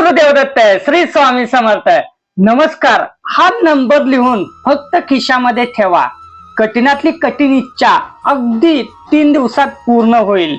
गुरुदेवदत्त आहे श्री स्वामी समर्थ नमस्कार हा नंबर लिहून फक्त खिशामध्ये ठेवा. कठीणातली कठीण इच्छा अगदी तीन दिवसात पूर्ण होईल.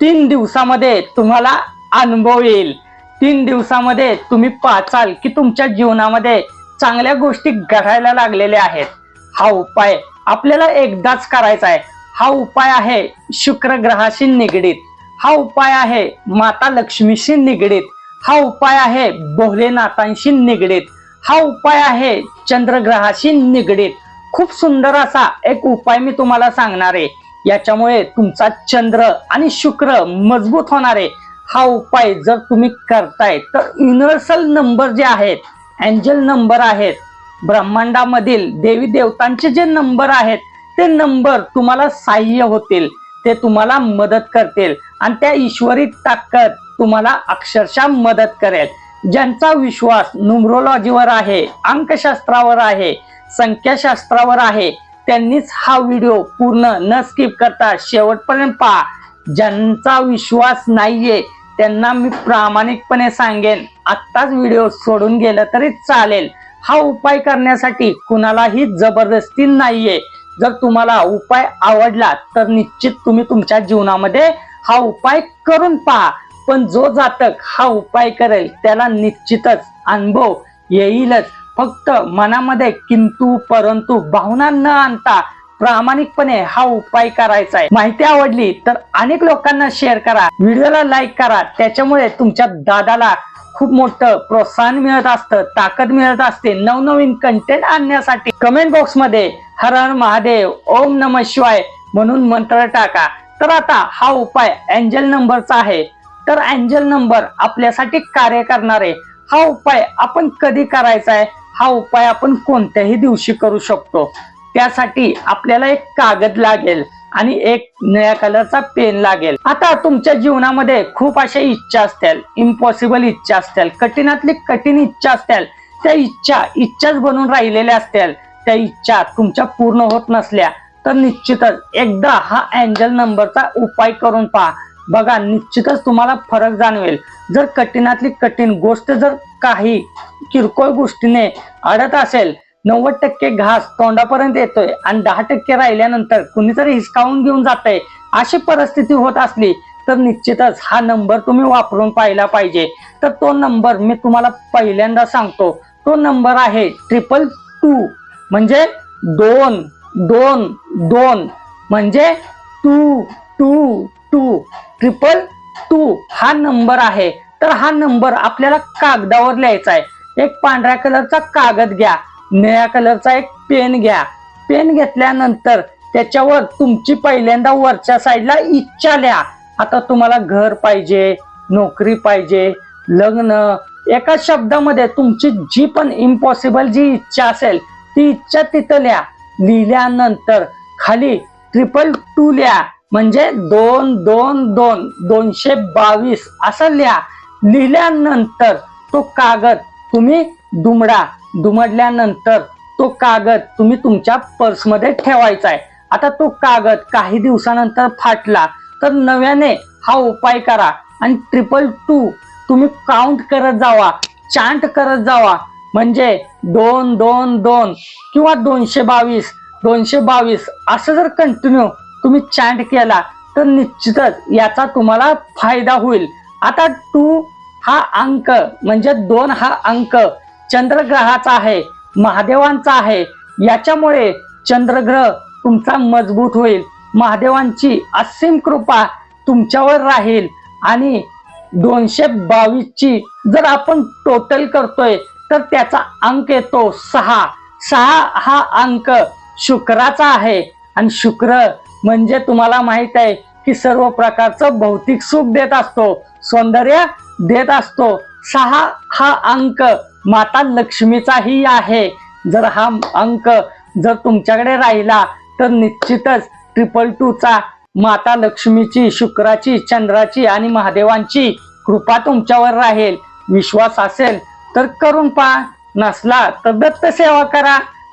तीन दिवसामध्ये तुम्हाला अनुभव येईल. तीन दिवसामध्ये तुम्ही पाचाल की तुमच्या जीवनामध्ये चांगल्या गोष्टी घडायला लागलेल्या आहेत. हा उपाय आपल्याला एकदाच करायचा आहे. हा उपाय आहे शुक्र ग्रहाशी निगडीत. हा उपाय आहे माता लक्ष्मीशी निगडीत. हा उपाय आहे भोलेनाथांशी निगडीत. हा उपाय आहे चंद्रग्रहाशी निगडीत. खूप सुंदर असा एक उपाय मी तुम्हाला सांगणार आहे. याच्यामुळे तुमचा चंद्र आणि शुक्र मजबूत होणार आहे. हा उपाय जर तुम्ही करताय तर युनिव्हर्सल नंबर जे आहेत एंजल नंबर आहेत ब्रह्मांडामधील देवी देवतांचे जे नंबर आहेत ते नंबर तुम्हाला सहाय्य होतील. ते तुम्हाला मदत करतील. आणि त्या ईश्वरी ताकद तुम्हाला अक्षरशः मदत करेल. ज्यांचा विश्वास न्युमरोलॉजीवर आहे अंकशास्त्रावर आहे संख्याशास्त्रावर आहे त्यांनीच हा व्हिडिओ पूर्ण न स्किप करता शेवटपर्यंत पहा. ज्यांचा विश्वास नाहीये त्यांना मी प्रामाणिकपणे सांगेन आत्ताच व्हिडिओ सोडून गेलं तरी चालेल. हा उपाय करण्यासाठी कुणालाही जबरदस्ती नाहीये. जर तुम्हाला उपाय आवडला तर निश्चित तुम्ही तुमच्या जीवनामध्ये हा उपाय करून पहा. पण जो जातक हा उपाय करेल त्याला निश्चितच अनुभव येईलच. फक्त मनामध्ये किंतु परंतु भावना न आणता प्रामाणिकपणे हा उपाय करायचा आहे. माहिती आवडली तर अनेक लोकांना शेअर करा. व्हिडिओला लाईक करा. त्याच्यामुळे तुमच्या दादाला खूप मोठं प्रोत्साहन मिळत असतं ताकद मिळत असते नवनवीन कंटेंट आणण्यासाठी. कमेंट बॉक्समध्ये हर हर महादेव ओम नम शिवाय म्हणून मंत्र टाका. तर आता हा उपाय एंजल नंबरचा आहे. तर अँजल नंबर आपल्यासाठी कार्य करणार आहे हा उपाय आपण कधी करायचा आहे? हा उपाय आपण कोणत्याही दिवशी करू शकतो. त्यासाठी आपल्याला एक कागद लागेल आणि एक निळ्या कलरचा पेन लागेल. आता तुमच्या जीवनामध्ये खूप अशा इच्छा असतील. इम्पॉसिबल इच्छा असतील. कठीणातली कठीण इच्छा असतील. त्या इच्छा इच्छाच बनून राहिलेल्या असतील. त्या इच्छा तुमच्या पूर्ण होत नसल्या तर निश्चितच एकदा हा अँजल नंबरचा उपाय करून पहा. बघा निश्चितच तुम्हाला फरक जाणवेल. जर कठीणातली कठीण गोष्ट जर काही किरकोळ गोष्टीने अडत असेल नव्वद टक्के घास तोंडापर्यंत येतोय आणि दहा टक्के राहिल्यानंतर कुणीतरी हिसकावून घेऊन जातंय अशी परिस्थिती होत असली तर निश्चितच हा नंबर तुम्ही वापरून पाहिला पाहिजे. तर तो नंबर मी तुम्हाला पहिल्यांदा सांगतो. तो नंबर आहे ट्रिपल टू म्हणजे दोन दोन दोन म्हणजे two two two triple two हा नंबर आहे. तर हा नंबर आपल्याला कागदावर लिहायचा आहे. एक पांढऱ्या कलरचा कागद घ्या. निळ्या कलरचा एक पेन घ्या. पेन घेतल्यानंतर त्याच्यावर तुमची पहिल्यांदा वरच्या साईडला इच्छा लिहा. आता तुम्हाला घर पाहिजे नोकरी पाहिजे लग्न. एका शब्दामध्ये तुमची जी पण इम्पॉसिबल जी इच्छा असेल ती इच्छा तिथं लिहा. लिहिल्यानंतर खाली ट्रिपल टू लिहा. म्हणजे दोन दोन दोन दोनशे बावीस असं लिहा. लिहिल्यानंतर तो कागद तुम्ही दुमडा. दुमडल्यानंतर तो कागद तुम्ही तुमच्या पर्समध्ये ठेवायचा आहे. आता तो कागद काही दिवसानंतर फाटला तर नव्याने हा उपाय करा आणि ट्रिपल टू तुम्ही काउंट करत जावा चांट करत जावा. म्हणजे दोन दोन दोन किंवा दोनशे बावीस दोनशे बावीस असं जर कंटिन्यू तुम्ही चॅन्ट केला तर निश्चितच याचा तुम्हाला फायदा होईल. आता टू हा अंक म्हणजे दोन हा अंक चंद्रग्रहाचा आहे महादेवांचा आहे. याच्यामुळे चंद्रग्रह तुमचा मजबूत होईल. महादेवांची असीम कृपा तुमच्यावर राहील. आणि दोनशे बावीसची जर आपण टोटल करतोय तर त्याचा अंक येतो सहा. सहा हा अंक शुक्राचा आहे. आणि शुक्र म्हणजे तुम्हाला माहीत आहे की सर्व प्रकारचं भौतिक सुख देत असतो सौंदर्य देत असतो. सहा हा अंक माता लक्ष्मीचाही आहे. जर हा अंक जर तुमच्याकडे राहिला तर निश्चितच ट्रिपल टूचा माता लक्ष्मीची शुक्राची चंद्राची आणि महादेवांची कृपा तुमच्यावर राहील. विश्वास असेल तर करून पहा. नसला तर दत्त सेवा करा.